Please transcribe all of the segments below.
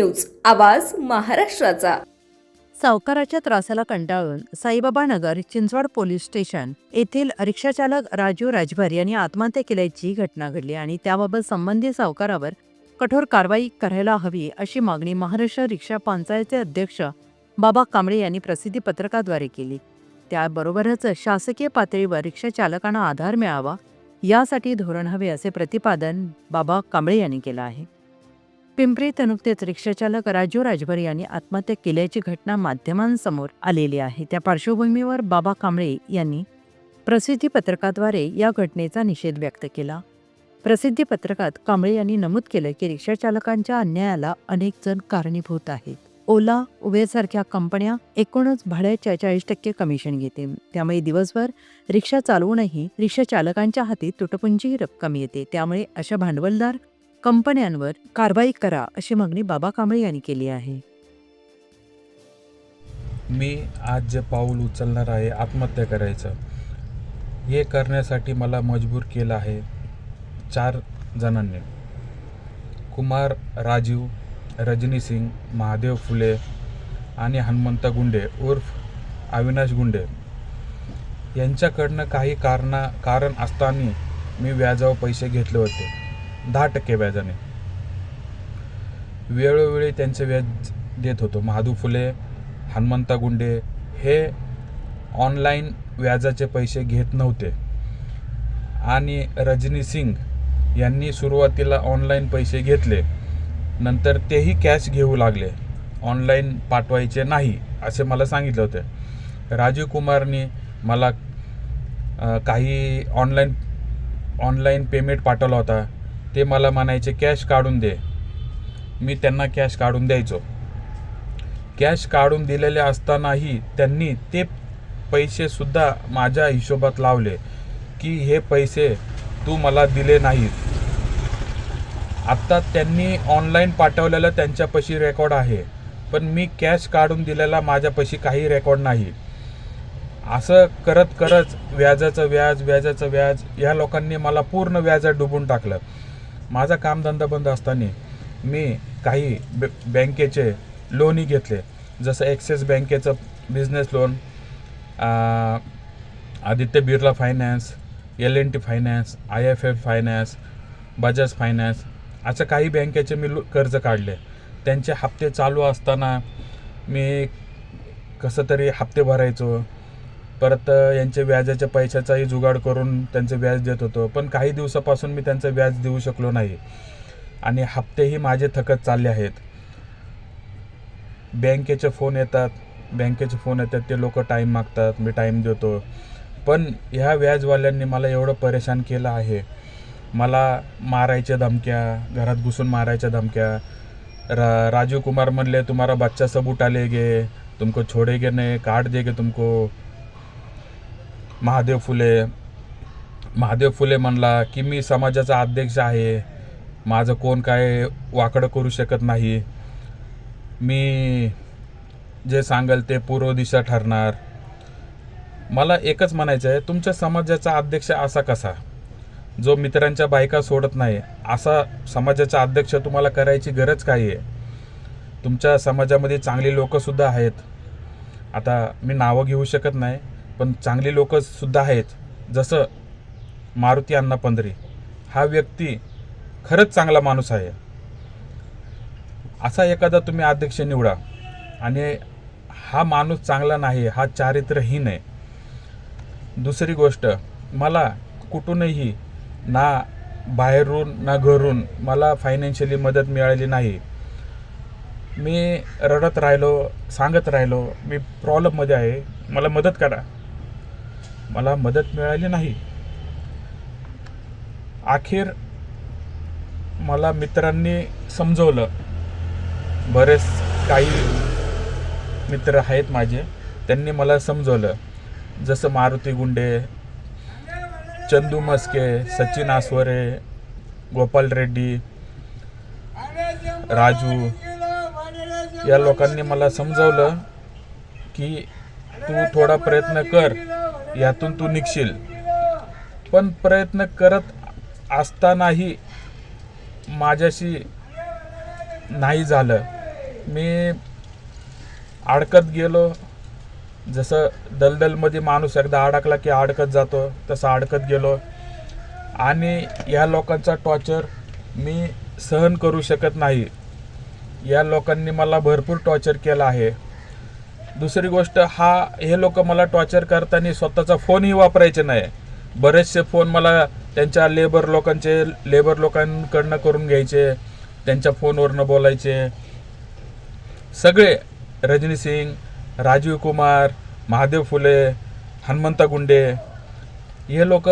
News आवाज महाराष्ट्राचा. सावकाराच्या त्रासाला कंटाळून साईबाबा नगर चिंचवड पोलीस स्टेशन येथील रिक्षाचालक राजू राजभर यांनी आत्महत्या केल्याची घटना घडली आणि त्याबाबत संबंधित सावकारावर कठोर कारवाई करायला हवी अशी मागणी महाराष्ट्र रिक्षा पंचायतचे अध्यक्ष बाबा कांबळे यांनी प्रसिद्धी पत्रकाद्वारे केली. त्याबरोबरच शासकीय पातळीवर रिक्षा चालकांना आधार मिळावा यासाठी धोरण हवे असे प्रतिपादन बाबा कांबळे यांनी केलं आहे. पिंपरी नुकतेच रिक्षाचालक राजू राजभर यांनी आत्महत्या केल्याची घटना माध्यमांसमोर आलेली आहे. त्या पार्श्वभूमीवर बाबा कांबळे यांनी प्रसिद्धी पत्रकाद्वारे या घटनेचा निषेध व्यक्त केला. प्रसिद्धी पत्रकात कांबळे यांनी नमूद केलं की रिक्षाचालकांच्या अन्यायाला अनेक जण कारणीभूत आहेत. ओला उबेरसारख्या कंपन्या एकूणच भाड्याच्या चाळीस टक्के कमिशन घेते. त्यामुळे दिवसभर रिक्षा चालवूनही रिक्षा चालकांच्या हाती तुटपुंजी रक्कम येते. त्यामुळे अशा भांडवलदार कंपन्यांवर कारवाई करा अशी मागणी बाबा कांबळे यांनी केली आहे. मी आज जे पाऊल उचलणार आहे आत्महत्या करायचं हे करण्यासाठी मला मजबूर केलं आहे चार जणांनी. कुमार राजीव रजनी सिंग महादेव फुले आणि हनुमंत गुंडे उर्फ अविनाश गुंडे. यांच्याकडनं काही कारणा कारण असताना मी व्याजावर पैसे घेतले होते. दहा टक्के व्याजाने. वेळोवेळी त्यांचे व्याज देत होतो. महादू फुले हनुमंता गुंडे हे ऑनलाईन व्याजाचे पैसे घेत नव्हते. आणि रजनी सिंग यांनी सुरुवातीला ऑनलाईन पैसे घेतले. नंतर तेही कॅश घेऊ लागले. ऑनलाईन पाठवायचे नाही असे मला सांगितले होते. राजीव कुमारनी मला काही ऑनलाईन ऑनलाईन पेमेंट पाठवला होता. ते मला म्हणायचे कॅश काढून दे. मी त्यांना कॅश काढून द्यायचो. कॅश काढून दिलेले असतानाही त्यांनी ते पैसेसुद्धा माझ्या हिशोबात लावले की हे पैसे तू मला दिले नाहीत. आत्ता त्यांनी ऑनलाईन पाठवलेलं त्यांच्यापाशी रेकॉर्ड आहे पण मी कॅश काढून दिलेला माझ्यापाशी काही रेकॉर्ड नाही. असं करत करत व्याजाचं व्याज व्याजाचं व्याज ह्या लोकांनी मला पूर्ण व्याजात डुबून टाकलं. माझा कामधंदा बंद असताना मी काही बे बँकेचे लोनही घेतले. जसं ॲक्सिस बँकेचं business loan Aditya Birla finance L N T finance I F F finance Bajaj finance असं काही बँकेचे मी लो- कर्ज काढले. त्यांचे हप्ते चालू असताना मी कसं तरी हप्ते भरायचो. परत यांचे व्याजाच्या पैशाचाही जुगाड करून त्यांचं व्याज देत होतो. पण काही दिवसापासून मी त्यांचं व्याज देऊ शकलो नाही. आणि हप्तेही माझे थकत चालले आहेत. बँकेचे फोन येतात. बँकेचे फोन येतात. ते लोक टाईम मागतात. मी टाईम देतो. पण ह्या व्याजवाल्यांनी मला एवढं परेशान केलं आहे. मला मारायच्या धमक्या घरात घुसून मारायच्या धमक्या. रा राजीव कुमार म्हणले तुम्हाला बच्चा सब उठा लेगे तुमको छोड़ेगे नाही काट देगे तुमको. महादेव फुले. महादेव फुले म्हणला की मी समाजाचा अध्यक्ष आहे. माझं कोण काय वाकडं करू शकत नाही. मी जे सांगाल ते पूर्व दिशा ठरणार. मला एकच म्हणायचं आहे तुमच्या समाजाचा अध्यक्ष असा कसा? जो मित्रांच्या बायका सोडत नाही असा समाजाचा अध्यक्ष तुम्हाला करायची गरज काय आहे? तुमच्या समाजामध्ये चांगली लोकंसुद्धा आहेत. आता मी नावं घेऊ शकत नाही पण चांगली लोकंसुद्धा आहेत. जसं मारुती अण्णा पंधरी. हा व्यक्ती खरंच चांगला माणूस आहे. असा एखादा तुम्ही अध्यक्ष निवडा आणि हा माणूस चांगला नाही हा चारित्र्यहीन आहे. दुसरी गोष्ट मला कुठूनही ना बाहेरून ना घरून मला फायनान्शियली मदत मिळाली नाही. मी रडत राहिलो सांगत राहिलो मी प्रॉब्लेममध्ये आहे. मला मदत करा. मला मदत मिळाली नाही. अखेर मला मित्रांनी समजवलं. बरेच काही मित्र आहेत माझे त्यांनी मला समजवलं. जसं मारुती गुंडे चंदू मस्के सचिन आसवरे गोपाल रेड्डी राजू या लोकांनी मला समजवलं की तू थोडा प्रयत्न कर. यातून तू निघशील. पण प्रयत्न करत असतानाही माझ्याशी नाही झालं. मी अडकत गेलो. जसं दलदलमध्ये माणूस एकदा अडकला की अडकत जातो तसं अडकत गेलो. आणि या लोकांचा टॉर्चर मी सहन करू शकत नाही. या लोकांनी मला भरपूर टॉर्चर केलं आहे. दुसरी गोष्ट हा हे लोक मला टॉर्चर करताना स्वतःचा फोनही वापरायचे नाही. बरेचसे फोन मला त्यांच्या लेबर लोकांचे लेबर लोकांकडनं करून घ्यायचे त्यांच्या फोनवरनं बोलायचे. सगळे रजनी सिंग राजीव कुमार महादेव फुले हनुमंता गुंडे हे लोक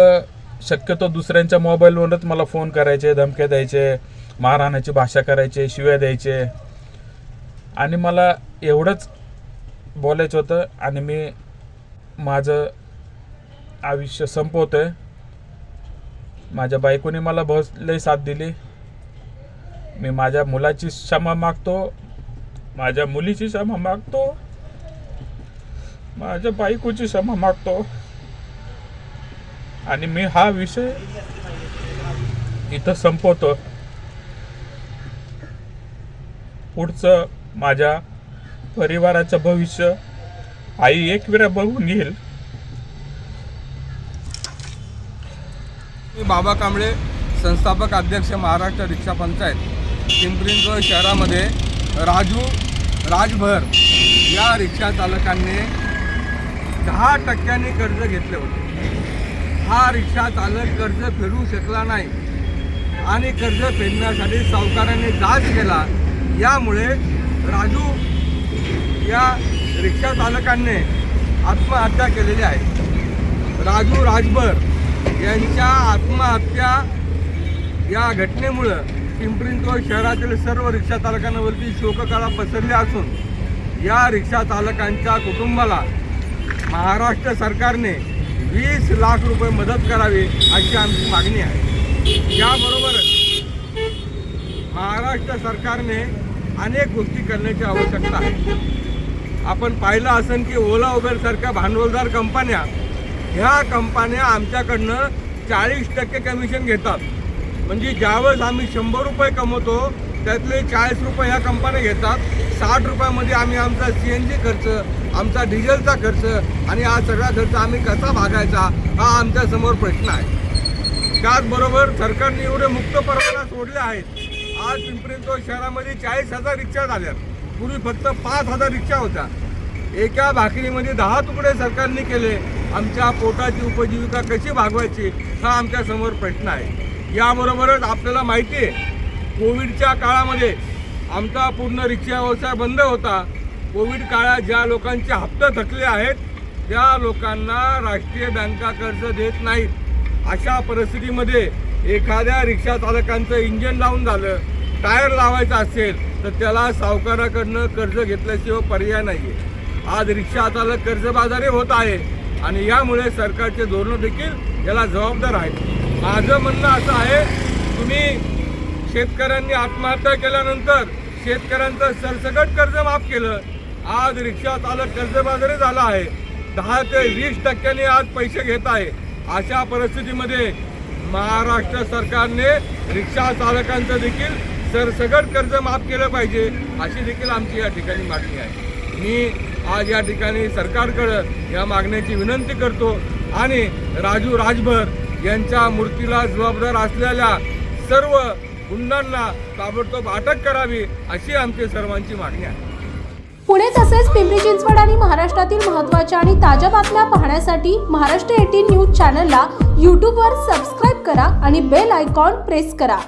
शक्यतो दुसऱ्यांच्या मोबाईलवरच मला फोन करायचे धमक्या द्यायचे मारहाणाची भाषा करायचे शिव्या द्यायचे. आणि मला एवढंच बोलायचं होतं आणि मी माझं आयुष्य संपवतोय. माझ्या बायकोने मला बहुत लई साथ दिली. मी माझ्या मुलाची क्षमा मागतो. माझ्या मुलीची क्षमा मागतो. माझ्या बायकोची क्षमा मागतो. आणि मी हा विषय इथं संपवतो. पुढचं माझ्या परिवाराचं भविष्य आई एक वेळा बघून घेईल मी बाबा कांबळे संस्थापक अध्यक्ष महाराष्ट्र रिक्षा पंचायत पिंपरी शहरामध्ये राजू राजभर या रिक्षा चालकांनी दहा टक्क्यांनी कर्ज घेतले होते. हा रिक्षा चालक कर्ज फेडू शकला नाही आणि कर्ज फेडण्यासाठी सावकारांनी जाच केला. यामुळे राजू या रिक्षा चालकांनी आत्महत्या केलेली आहे. राजू राजभर यांच्या आत्महत्या या घटनेमुळं पिंपरी शहरातील सर्व रिक्षा चालकांवरती शोककळा पसरली असून या रिक्षा चालकांच्या कुटुंबाला महाराष्ट्र सरकारने वीस लाख रुपये मदत करावी अशी आमची मागणी आहे. याबरोबरच महाराष्ट्र सरकारने अनेक गोष्टी करण्याची आवश्यकता आहे. आपण पाहिलं असेल की ओला उबेरसारख्या भांडवलदार कंपन्या ह्या कंपन्या आमच्याकडनं चाळीस टक्के कमिशन घेतात. म्हणजे ज्यावेळेस आम्ही शंभर रुपये कमवतो त्यातले चाळीस रुपये ह्या कंपन्या घेतात. साठ रुपयामध्ये आम्ही आमचा सी एन जी खर्च आमचा डिझेलचा खर्च आणि हा सगळा खर्च आम्ही कसा भागायचा हा आमच्यासमोर प्रश्न आहे. त्याचबरोबर सरकारने एवढे मुक्त परवाना सोडले आहेत. आज पिंपरी शहरामध्ये चाळीस हजार रिक्षा झाल्या पूर्वी फक्त पाच हजार रिक्षा होत्या. एका भाकरीमध्ये दहा तुकडे सरकारने केले. आमच्या पोटाची उपजीविका कशी भागवायची हा आमच्यासमोर प्रश्न आहे. याबरोबरच आपल्याला माहिती आहे कोविडच्या काळामध्ये आमचा पूर्ण रिक्षा व्यवसाय बंद होता. कोविड काळात ज्या लोकांचे हप्ते थकले आहेत त्या लोकांना राष्ट्रीय बँका कर्ज देत नाहीत. अशा परिस्थितीमध्ये एखाद्या रिक्षा चालकांचं इंजन लावून झालं टायर लावायचं असेल तर त्याला सावकाराकडनं कर्ज घेतल्याशिवाय पर्याय नाही आहे आज रिक्षा चालक कर्जबाजारी होत आहे आणि यामुळे सरकारचे धोरणं देखील याला जबाबदार आहेत. माझं म्हणणं असं आहे तुम्ही शेतकऱ्यांनी आत्महत्या केल्यानंतर शेतकऱ्यांचं सरसकट कर्ज माफ केलं. आज रिक्षा चालक कर्जबाजारी झाला आहे. दहा ते वीस टक्क्यांनी आज पैसे घेत आहे. अशा परिस्थितीमध्ये महाराष्ट्र सरकारने रिक्षा चालकांचं देखील सर सगळं कर्ज माफ केलं पाहिजे अशी देखील आमची या ठिकाणी मागणी आहे. मी आज या ठिकाणी सरकारकडं या मागण्याची विनंती करतो आणि राजू राजभर यांच्या मूर्तीला जबाबदार असलेल्या सर्व गुंडांना ताबडतोब अटक करावी अशी आमची सर्वांची मागणी आहे. पुणे तसेच पिंपरी चिंचवड आणि महाराष्ट्रातील महत्त्वाच्या आणि ताज्या बातम्या पाहण्यासाठी महाराष्ट्र एटीन न्यूज चॅनलला यूट्यूबवर सबस्क्राईब करा आणि बेल आयकॉन प्रेस करा.